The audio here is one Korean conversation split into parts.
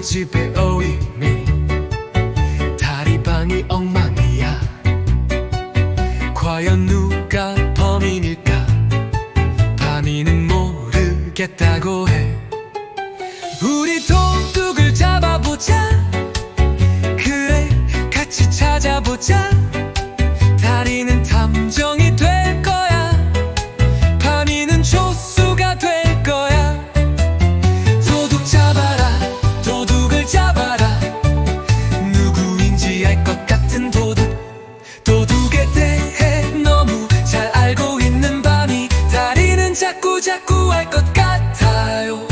집에 오이미. 다리방이 엉망이야. 과연 누가 범인일까? 밤이는 모르겠다고 해. 우리 도둑을 잡아보자. 그래 같이 찾아보자 자꾸 자꾸 알것 같아요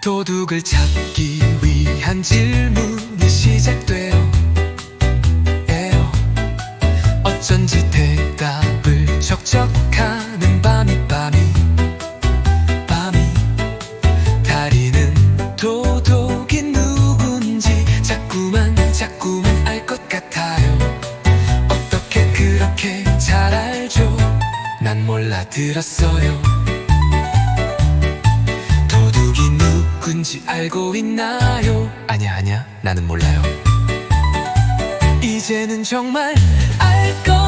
도둑을 찾기 위한 질문이 시작돼요 에요. 어쩐지 대답을 척척하는 밤이 밤이 밤이 다리는 도둑이 누군지 자꾸만 자꾸만 난 몰라 들었어요. 도둑이 누군지 알고 있나요? 아냐 아냐 나는 몰라요. 이제는 정말 알것